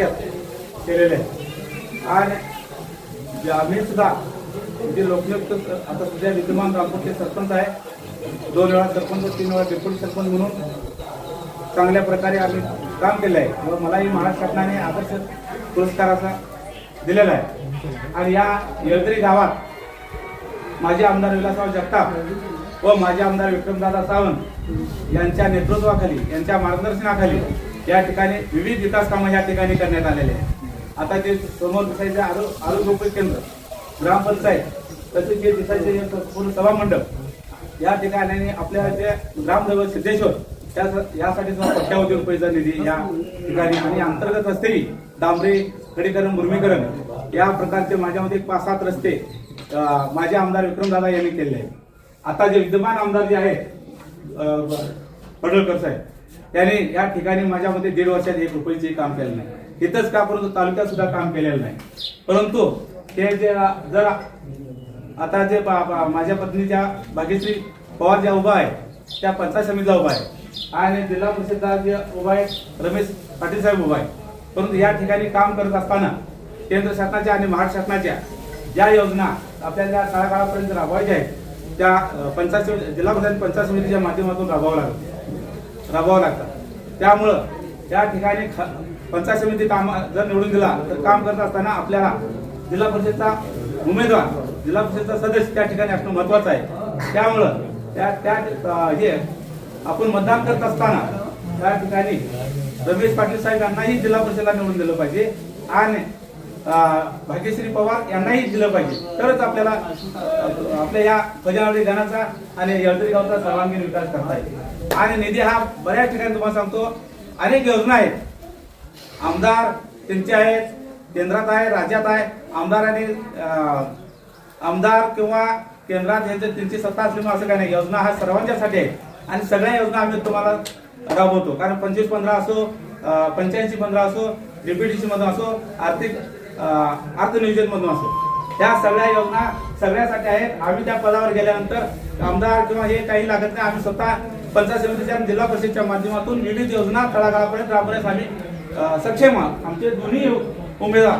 तालुक्यात केलेले आहे. आणि आम्ही सुद्धा जे लोकयुक्त आता सध्या विद्यमान रामपूरचे सरपंच आहे. दोन वेळा सरपंच तीन वेळा डेप्युटी सरपंच म्हणून चांगल्या प्रकारे आम्ही काम केलं आहे. व मलाही महाराष्ट्र शासनाने आदर्श पुरस्काराचा दिलेला आहे. आणि या येळदरी गावात माजी आमदार विलासराव जगताप व माजी आमदार विक्रमदादा सावंत यांच्या नेतृत्वाखाली यांच्या मार्गदर्शनाखाली या ठिकाणी विविध विकास कामं या ठिकाणी करण्यात आलेले आहेत. आता जे समोर दिसायचे आरो आरोग्य केंद्र ग्रामपंचायत तसेच जे दिसायचे पूर्ण सभा मंडप या ठिकाणी आपल्या जे ग्रामदैवत सिद्धेश्वर त्या यासाठी कोट्यावधी रुपयेचा निधी या ठिकाणी आणि अंतर्गत रस्तेही डांबरी खडीकरण भूमीकरण या प्रकारचे माझ्यामध्ये पाच सात रस्ते माझे आमदार विक्रमदादा यांनी केलेले आहेत. आता जे विद्यमान आमदार जे आहेत पडळकर साहेब त्याने या ठिकाणी माझ्यामध्ये दीड वर्षात एक रुपयाचे काम केलं नाही. इथंच का परंतु तालुक्यात सुद्धा काम केलेलं नाही. परंतु ते जे जर आता जे बा- बा- माझ्या पत्नीच्या भाग्यश्री पवार ज्या उभा आहे त्या पंचायत समितीला उभा आहे आणि जिल्हा परिषदला जे उभा आहे रमेश पाटील साहेब उभा आहे. परंतु या ठिकाणी काम करत असताना केंद्र शासनाच्या आणि महाराष्ट्र शासनाच्या ज्या योजना आपल्या ज्या तळागाळापर्यंत राबवायच्या आहेत त्या पंचायत जिल्हा परिषद पंचायत समितीच्या माध्यमातून राबवावं लागतं राबवावं लागतं. त्यामुळं त्या ठिकाणी ख- पंचायत समिती काम जर निवडून दिला तर काम करत असताना आपल्याला जिल्हा परिषदचा उमेदवार जिल्हा परिषदचा सदस्य त्या ठिकाणी असणं महत्वाचं आहे. त्यामुळं त्या त्या हे आपण मतदान करत असताना त्या ठिकाणी रमेश पाटील साहेब यांनाही जिल्हा परिषदला निवडून दिलं पाहिजे आणि भाग्यश्री पवार यांनाही दिलं पाहिजे. तरच आपल्याला आपल्या या खजानवाडी गाण्याचा आणि यळदरी गावचा सर्वांगीण विकास करता येईल. आणि निधी हा बऱ्याच ठिकाणी तुम्हाला सांगतो. अनेक योजना आहेत. आमदार त्यांचे आहेत केंद्रात आहे राज्यात आहे. आमदारांनी आणि आमदार किंवा केंद्रात यांचे त्यांची सत्ता असल्यामुळे असं काही नाही. योजना हा सर्वांच्यासाठी आहे. आणि सगळ्या योजना आम्ही तुम्हाला राबवतो. कारण पंचवीस पंधरा असो पंच्याऐंशी पंधरा असो डीपीडीसी मधून असो आर्थिक अं, अर्थनियोजन मधून असो. त्या सगळ्या योजना सगळ्यासाठी आहेत. आम्ही त्या पदावर गेल्यानंतर आमदार किंवा हे काही लागत नाही. आम्ही स्वतः पंचायत समितीच्या आणि जिल्हा परिषदेच्या माध्यमातून विविध योजना तळागाळापर्यंत राबवण्यास आम्ही सक्षम आहोत. आमचे दोन्ही उमेदवार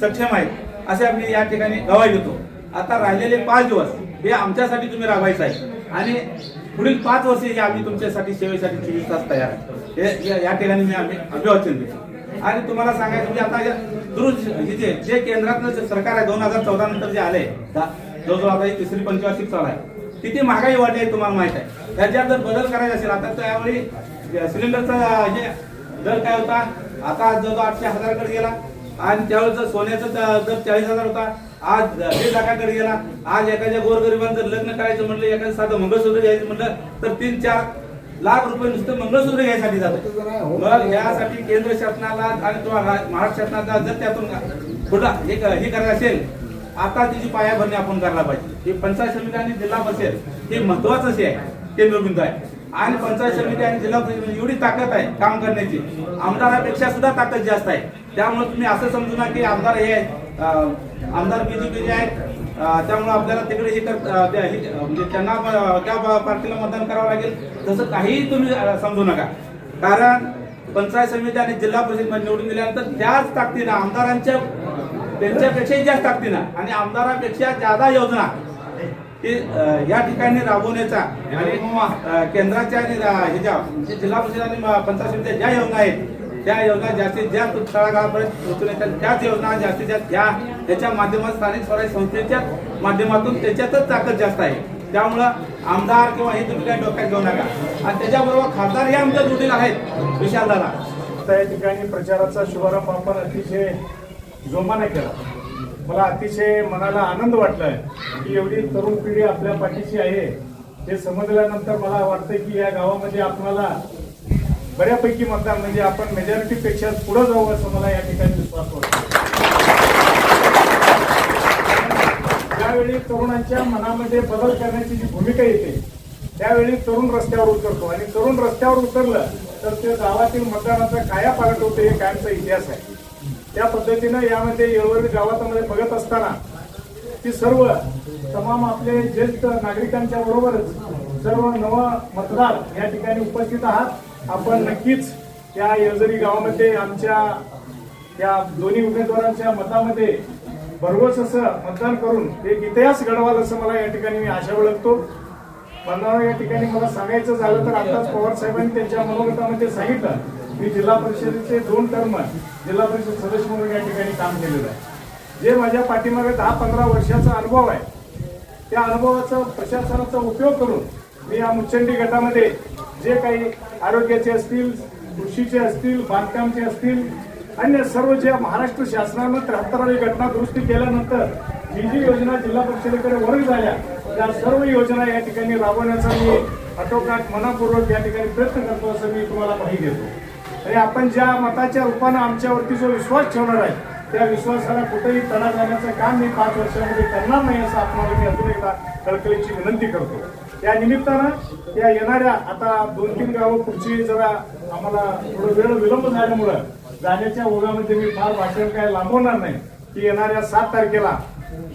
सक्षम आहेत असे आम्ही या ठिकाणी गवाही देतो. आता राहिलेले पाच दिवस हे आमच्यासाठी तुम्ही राबायचं आहे. आणि पुढील पाच वर्षे हे आम्ही तुमच्यासाठी सेवेसाठी चोवीस तास तयार आहे. हे या- या ठिकाणी मी आम्ही अभिवाचन देतो. आणि तुम्हाला सांगायचं म्हणजे आता दुरुज दुरुस्त जे जे केंद्रातलं जे सरकार आहे दोन हजार चौदा नंतर जे आले जवळजवळ आता तिसरी पंचवार्षिक चालू आहे किती महागाई वाढली आहे तुम्हाला माहीत आहे? त्याच्यात जर बदल करायचा असेल. आता त्यावेळी सिलेंडरचा हे दर काय होता? आता जवळ आठशे हजाराकडे गेला. आणि त्यावेळेस सोन्याचा दर चाळीस हजार होता आज दीड लाखाकडे गेला. आज एखाद्या गोरगरिबांचं जर लग्न करायचं म्हटलं एखादं साधं मंगळसूत्र घ्यायचं म्हटलं तर तीन चार लाख रुपये नुसतं मंगळसूत्र घ्यायसाठी जातो. मग यासाठी केंद्र शासनाला आणि महाराष्ट्र शासनाला जर त्यातून पुढं एक हे करायचं असेल आता तिची पायाभरणी आपण करायला पाहिजे. हे पंचायत समिती आणि जिल्हा परिषद हे महत्वाचं आहे. ते केंद्रबिंदू आहे आणि पंचायत समिती आणि जिल्हा परिषद म्हणजे एवढी ताकद आहे काम करण्याची. आमदारापेक्षा सुद्धा ताकद जास्त आहे. त्यामुळे तुम्ही असं समजू ना की आमदार हे अं, आमदार बीजेपीचे आहेत. त्यामुळे आपल्याला तिकडे हे म्हणजे त्यांना त्या पार्टीला मतदान करावं लागेल. तसं काहीही तुम्ही समजू नका. कारण पंचायत समिती आणि जिल्हा परिषद निवडून दिल्यानंतर त्याच ताकदीनं आमदारांच्या त्यांच्यापेक्षाही जास्त ताकदीनं आणि आमदारापेक्षा ज्यादा योजना हे या ठिकाणी राबवण्याचा आणि केंद्राच्या आणि ह्याच्या जिल्हा परिषद आणि पंचायत समित्या ज्या योजना आहेत त्या योजना जास्तीत जास्त तळागाळापर्यंत पोहोचवण्याच्या त्याच योजना जास्तीत जास्त ह्या त्याच्या माध्यमात स्थानिक स्वराज्य संस्थेच्या माध्यमातून त्याच्यातच ताकद जास्त आहे. त्यामुळं आमदार किंवा हे तुम्ही काही डोक्यात घेऊ नका. आणि त्याच्याबरोबर खासदार हे आमच्या जोडीला आहेत विशाल त्या या ठिकाणी प्रचाराचा शुभारंभ आपण अतिशय जोमाने केला. मला अतिशय मनाला आनंद वाटलाय. की एवढी तरुण पिढी आपल्या पाठीशी आहे. हे समजल्यानंतर मला वाटतं की या गावामध्ये आपल्याला बऱ्यापैकी मतदान म्हणजे आपण मेजॉरिटीपेक्षा पुढं पुढे जाऊ असं मला या ठिकाणी विश्वास वाटतो ज्यावेळी तरुणांच्या मनामध्ये बदल करण्याची जी भूमिका येते त्यावेळी तरुण रस्त्यावर उतरतो. आणि तरुण रस्त्यावर उतरलं तर ते गावातील मतदानाचा काया पालट होते हे कायमचा इतिहास आहे. त्या पद्धतीनं यामध्ये येळवरी गावातामध्ये बघत असताना ती सर्व तमाम आपले ज्येष्ठ नागरिकांच्या बरोबरच सर्व नव मतदार या ठिकाणी उपस्थित आहात. आपण नक्कीच या येळजरी गावामध्ये आमच्या या दोन्ही उमेदवारांच्या मतामध्ये भरघोस असं मतदान करून एक इतिहास घडवाल असं मला या ठिकाणी मी आशा बाळगतो. मला या ठिकाणी मला सांगायचं झालं तर आताच पवार साहेबांनी त्यांच्या मनोगतामध्ये सांगितलं. मी जिल्हा परिषदेचे दोन टर्म जिल्हा परिषद सदस्य म्हणून या ठिकाणी काम केलेलं आहे. जे माझ्या पाठीमागे दहा पंधरा वर्षाचा अनुभव आहे त्या अनुभवाचा प्रशासनाचा उपयोग करून मी या मुचंडी गटामध्ये जे काही आरोग्याचे असतील कृषीचे असतील बांधकामचे असतील अन्य सर्व ज्या महाराष्ट्र शासनानं त्र्याहत्तरावी घटना दुरुस्ती केल्यानंतर जी जी योजना जिल्हा परिषदेकडे वर्ग झाल्या त्या सर्व योजना या ठिकाणी राबवण्याचा मी आटोकाट मनापूर्वक या ठिकाणी प्रयत्न करतो असं मी तुम्हाला माहिती देतो. आणि आपण ज्या मताच्या रूपानं आमच्यावरती जो विश्वास ठेवणार आहे त्या विश्वासाला कुठेही तडा जाण्याचं काम मी पाच वर्षामध्ये करणार नाही असं आपल्याला मी अजून एकदा कळकळीची विनंती करतो. या निमित्तानं या येणाऱ्या आता दोन तीन गावं पुढची जरा आम्हाला थोडं वेळ विलंब झाल्यामुळं जाण्याच्या ओघामध्ये मी फार भाषण काय लांबवणार नाही. की येणाऱ्या सात तारखेला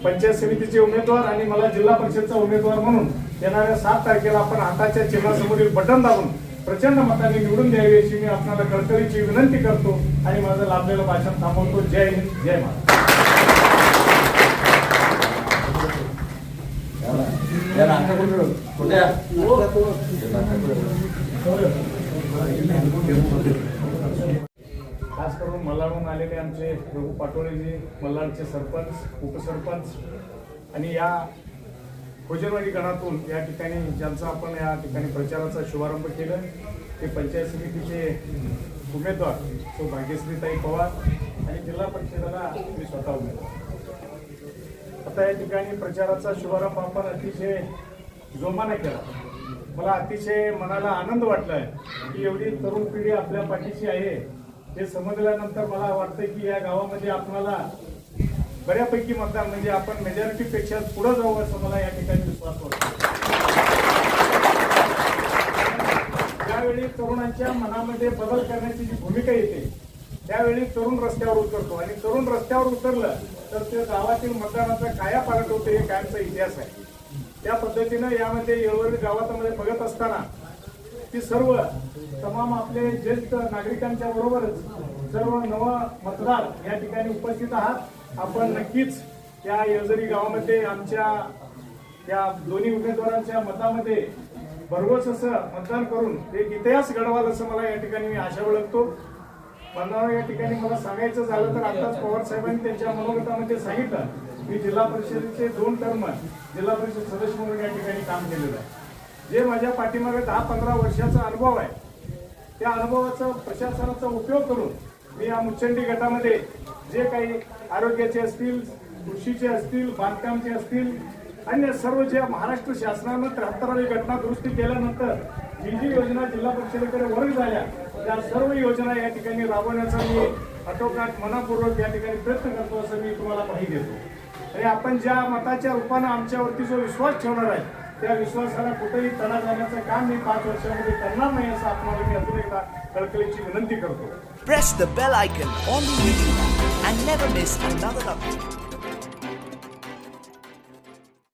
पंचायत समितीचे उमेदवार आणि मला जिल्हा परिषदचा उमेदवार म्हणून येणाऱ्या सात तारखेला आपण हाताच्या चिन्हासमोरील बटन दाबून प्रचंड मताने निवडून द्यावी अशी मी आपल्याला गडकरीची विनंती करतो आणि माझं लाभलेलं भाषण थांबवतो. जय हिंद जय महाराज खास करून मल्हारहून आलेले आमचे प्रभू पाटोळेजी मल्हारचे सरपंच उपसरपंच आणि या भोजनवाडी गणातून या ठिकाणी ज्यांचा आपण या ठिकाणी प्रचाराचा शुभारंभ केला ते पंचायत समितीचे उमेदवार तो भाग्यश्रीताई पवार आणि जिल्हा परिषदेला मी स्वतः उमेदवार. आता या ठिकाणी प्रचाराचा शुभारंभ आपण अतिशय जोमाने केला. मला अतिशय मनाला आनंद वाटलाय की एवढी तरुण पिढी आपल्या पाठीशी आहे. हे समजल्यानंतर मला वाटतं की या गावामध्ये आपल्याला बऱ्यापैकी मतदान म्हणजे आपण मेजॉरिटीपेक्षा पुढं पुढे जाऊ असं मला या ठिकाणी विश्वास वाटतो. ज्यावेळी तरुणांच्या मनामध्ये बदल करण्याची जी भूमिका येते त्यावेळी तरुण रस्त्यावर उतरतो. आणि तरुण रस्त्यावर उतरलं तर ते गावातील मतदानाचा काया पालट होते हे कायमचा इतिहास आहे. त्या पद्धतीनं यामध्ये येळवडी गावामध्ये बघत असताना ती सर्व तमाम आपले ज्येष्ठ नागरिकांच्या बरोबरच सर्व नव मतदार या ठिकाणी उपस्थित आहात. आपण नक्कीच या येळजरी गावामध्ये आमच्या या दोन्ही उमेदवारांच्या मतामध्ये भरघोस असं मतदान करून एक इतिहास घडवाल असं मला या ठिकाणी मी आशा बाळगतो. मला या ठिकाणी मला सांगायचं झालं तर आताच पवार साहेबांनी त्यांच्या मनोगतामध्ये सांगितलं मी जिल्हा परिषदेचे दोन टर्म जिल्हा परिषद सदस्य म्हणून या ठिकाणी काम केलेलं आहे. जे माझ्या पाठीमागे दहा पंधरा वर्षाचा अनुभव आहे त्या अनुभवाचा प्रशासनाचा उपयोग करून मी या मुचंडी गटामध्ये जे काही आरोग्याचे असतील कृषीचे असतील बांधकामचे असतील अन्य सर्व ज्या महाराष्ट्र शासनानं त्र्याहत्तरावी घटना दुरुस्ती केल्यानंतर जी जी योजना जिल्हा परिषदेकडे वर्ग झाल्या त्या सर्व योजना या ठिकाणी राबवण्याचा मी आटोकाट मनापूर्वक या ठिकाणी प्रयत्न करतो असं मी तुम्हाला माहिती देतो. आणि आपण ज्या मताच्या रूपानं आमच्यावरती जो विश्वास ठेवणार आहे त्या विश्वासाला कुठेही तडा जाण्याचं काम मी पाच वर्षामध्ये करणार नाही असं आपल्याला मी अजून एकदा कळकळीची विनंती करतो press the bell icon on the YouTube and never miss another update.